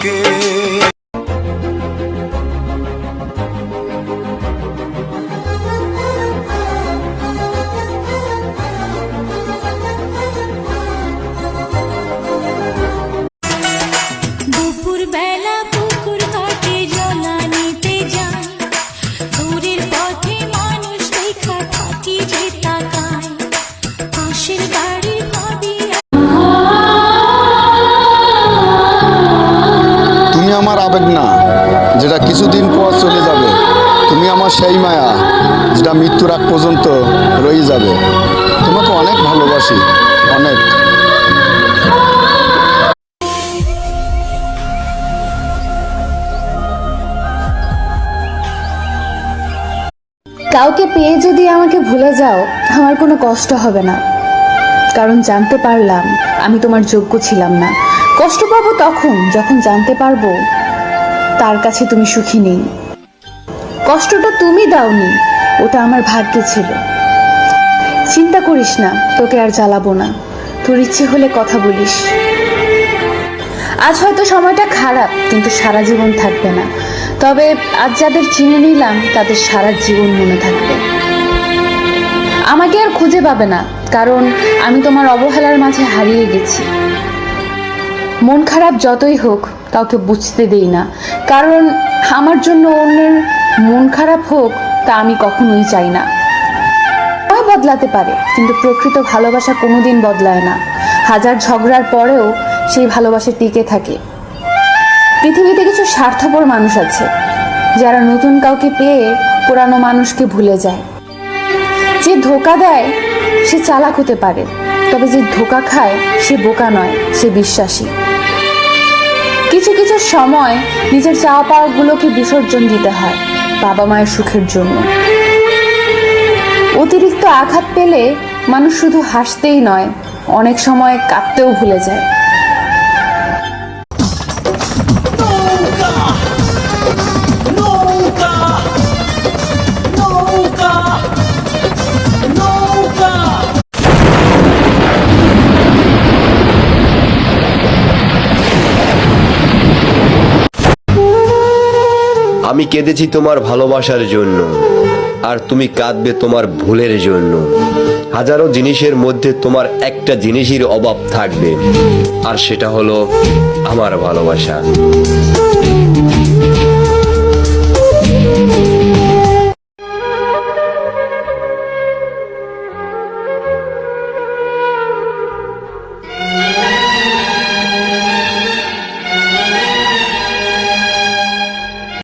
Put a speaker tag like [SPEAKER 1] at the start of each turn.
[SPEAKER 1] que আবেগ না, যেটা কিছুদিন পর চলে যাবে। তুমি আমার সেই মায়া, যেটা মৃত্যুর আগ পর্যন্ত রয়ে যাবে। তোমাকে অনেক ভালোবাসি, অনেক।
[SPEAKER 2] কাউকে পেয়ে যদি আমাকে ভুলে যাও, আমার কোনো কষ্ট হবে না। কারণ জানতে পারলাম, আমি তোমার যোগ্য ছিলাম না। কষ্ট পাবো তখন, যখন জানতে পারব তার কাছে তুমি সুখী নেই। কষ্টটা তুমি দাওনি, ওটা আমার ভাগ্যে ছিল। চিন্তা করিস না, তোকে আর জ্বালাবো না। তোর ইচ্ছে হলে কথা বলিস। আজ হয়তো সময়টা খারাপ, কিন্তু সারা জীবন থাকবে না। তবে আজ যাদের চিনে নিলাম, তাদের সারা জীবন মনে থাকবে। আমাকে আর খুঁজে পাবে না, কারণ আমি তোমার অবহেলার মাঝে হারিয়ে গেছি। মন খারাপ যতই হোক কাউকে বুঝতে দেই না। কারণ আমার জন্য অন্যের মন খারাপ হোক, তা আমি কখনোই চাই না। বদলাতে পারে, কিন্তু প্রকৃত ভালোবাসা কোনোদিন বদলায় না। হাজার ঝগড়ার পরেও সেই ভালোবাসা টিকে থাকে। পৃথিবীতে কিছু স্বার্থপর মানুষ আছে, যারা নতুন কাউকে পেয়ে পুরানো মানুষকে ভুলে যায়। যে ধোকা দেয়, সে চালাক হতে পারে, তবে যে ধোকা খায়, সে বোকা নয়, সে বিশ্বাসী। কিছু কিছু সময় নিজের চাওয়া পাওয়াগুলোকে বিসর্জন দিতে হয় বাবা মায়ের সুখের জন্য। অতিরিক্ত আঘাত পেলে মানুষ শুধু হাসতেই নয়, অনেক সময় কাঁদতেও ভুলে যায়।
[SPEAKER 3] আমি কেঁদেছি তোমার ভালোবাসার জন্য, আর তুমি কাঁদবে তোমার ভুলের জন্য। হাজারো জিনিসের মধ্যে তোমার একটা জিনিসের অভাব থাকবে, আর সেটা হলো আমার ভালোবাসা।